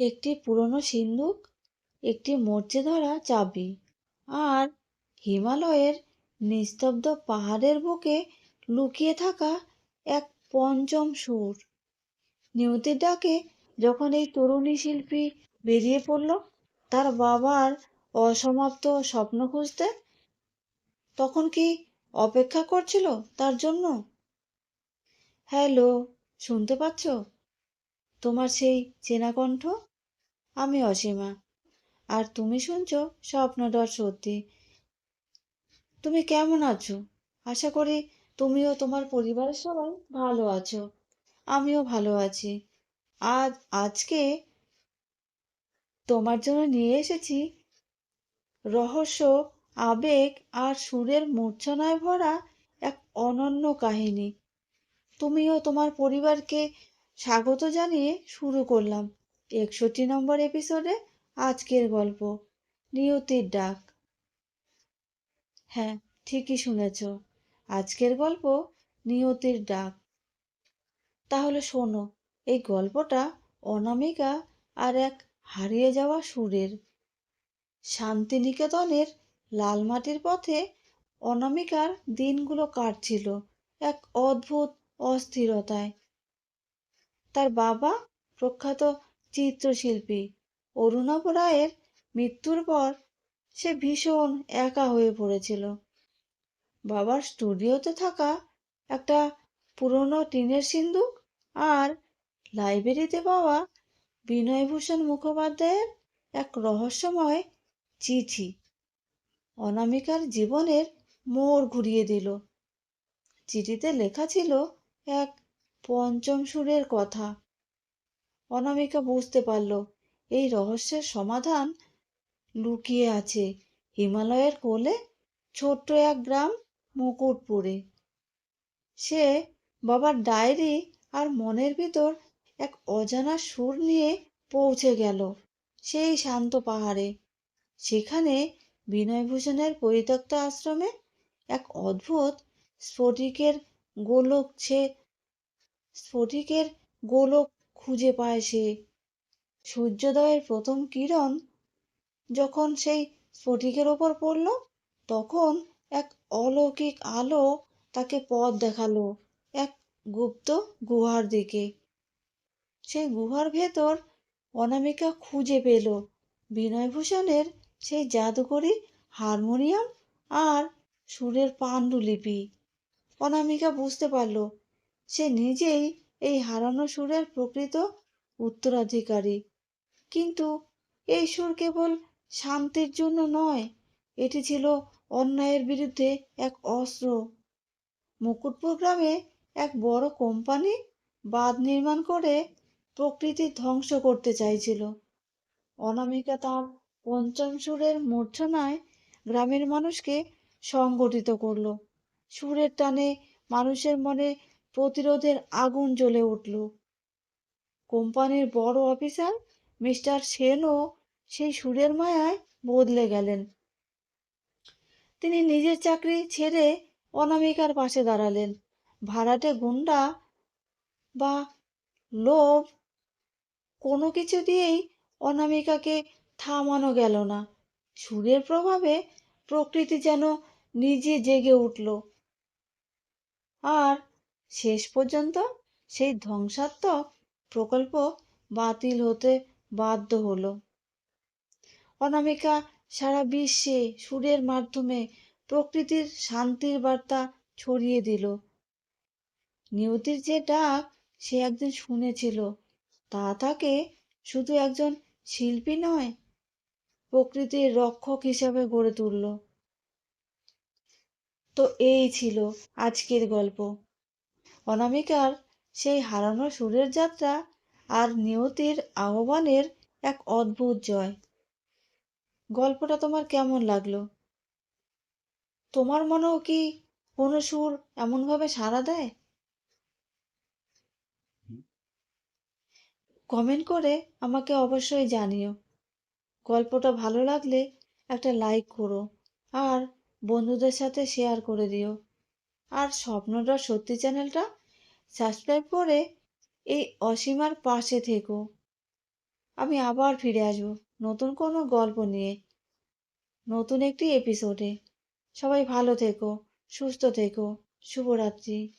একটি পুরনো সিন্দুক, একটি মরচে ধরা চাবি আর হিমালয়ের নিস্তব্ধ পাহাড়ের বুকে লুকিয়ে থাকা এক পঞ্চম সুর। নিয়তির ডাকে যখন এই তরুণী শিল্পী বেরিয়ে পড়ল, তার বাবার অসমাপ্ত স্বপ্ন খুঁজতে তখন কি অপেক্ষা করছিল তার জন্য? হ্যালো, শুনতে পাচ্ছ? তোমার সেই চেনা কণ্ঠ আমি অসীমা। আর তুমি শুনছো স্বপ্নদর সত্যি। তুমি কেমন আছো? আশা করি তুমিও তোমার পরিবারের সবাই ভালো আছো। আমিও ভালো আছি। আজ, আজকে তোমার জন্য নিয়ে এসেছি রহস্য, আবেগ আর সুরের মূর্ছনায় ভরা এক অনন্য কাহিনী। তুমিও তোমার পরিবারকে স্বাগত জানিয়ে শুরু করলাম একষট্টি নম্বর এপিসোডে আজকের গল্প, নিয়তির ডাক। হ্যাঁ ঠিকই শুনেছ। আজকের গল্প নিয়তির ডাক। তাহলে শোনো, এই গল্পটা অনামিকা আর এক হারিয়ে যাওয়া সুরের। শান্তিনিকেতনের লাল মাটির পথে অনামিকার দিনগুলো কাটছিল এক অদ্ভুত অস্থিরতায়। তার বাবা প্রখ্যাত চিত্রশিল্পী। অরুণাভ রায়ের মৃত্যুর পর সে ভীষণ একা হয়ে পড়েছিল। বাবার স্টুডিওতে থাকা একটা পুরনো টিনের সিন্দুক আর লাইব্রেরিতে পাওয়া বিনয়ভূষণ মুখোপাধ্যায়ের এক রহস্যময় চিঠি অনামিকার জীবনের মোড় ঘুরিয়ে দিল। চিঠিতে লেখা ছিল এক পঞ্চম সুরের কথা। অনামিকা বুঝতে পারল, এই রহস্যের সমাধান লুকিয়ে আছে হিমালয়ের কোলে ছোট্ট এক গ্রাম মুকুটপুরে। সে বাবার ডায়েরি আর মনের ভিতর এক অজানা সুর নিয়ে পৌঁছে গেল সেই শান্ত পাহাড়ে। সেখানে বিনয়ভূষণের পরিত্যক্ত আশ্রমে এক অদ্ভুত স্ফটিকের গোলক সে স্ফটিকের গোলক খুঁজে পায় সে। সূর্যোদয়ের প্রথম কিরণ যখন সেই স্ফটিকের ওপর পড়ল, তখন এক অলৌকিক আলো তাকে পথ দেখাল, এক গুপ্ত গুহার দিকে। সেই গুহার ভেতর অনামিকা খুঁজে পেল। বিনয়ভূষণের সেই জাদুকরি হারমোনিয়াম আর সুরের পাণ্ডুলিপি। অনামিকা বুঝতে পারল সে নিজেই এই হারানো সুরের প্রকৃত উত্তরাধিকারী। কিন্তু এই সুর কেবল শান্তির জন্য নয়, এটি ছিল অন্যায়ের বিরুদ্ধে এক অস্ত্র। মুকুটপুর গ্রামে এক বড় কোম্পানি বাঁধ নির্মাণ করে প্রকৃতি ধ্বংস করতে চাইছিল। অনামিকা তার পঞ্চম সুরের মূর্ছনায় গ্রামের মানুষকে সংগঠিত করল। সুরের টানে মানুষের মনে প্রতিরোধের আগুন জ্বলে উঠল। কোম্পানির বড় অফিসার মিস্টার সেনও সেই সুরের মায়ায় বদলে গেলেন। তিনি নিজের চাকরি ছেড়ে অনামিকার পাশে দাঁড়ালেন। ভাড়াটে গুন্ডা বা লোভ কোনো কিছু দিয়েই অনামিকাকে থামানো গেল না। সুরের প্রভাবে প্রকৃতি যেন নিজে জেগে উঠল। আর শেষ পর্যন্ত সেই ধ্বংসাত্মক প্রকল্প বাতিল হতে বাধ্য হলো। অনামিকা সারা বিশ্বে সুরের মাধ্যমে প্রকৃতির শান্তির বার্তা ছড়িয়ে দিল। নিয়তির যে ডাক সে একদিন শুনেছিল, তা তাকে শুধু একজন শিল্পী নয়, প্রকৃতির রক্ষক হিসাবে গড়ে তুলল। তো এই ছিল আজকের গল্প। অনামিকার সেই হারানো সুরের যাত্রা আর নিয়তির আহ্বানের এক অদ্ভুত জয়। গল্পটা তোমার কেমন লাগল? তোমার মনেও কি কোনো সুর এমনভাবে সাড়া দেয়? কমেন্ট করে আমাকে অবশ্যই জানিও। গল্পটা ভালো লাগলে একটা লাইক করো আর বন্ধুদের সাথে শেয়ার করে দিও। আর স্বপ্নটা সত্যি চ্যানেলটা সাবস্ক্রাইব করে এই অসীমার পাশে থেকো। আমি আবার ফিরে আসব নতুন কোনো গল্প নিয়ে, নতুন একটি এপিসোডে সবাই ভালো থেকো, সুস্থ থেকো। শুভরাত্রি।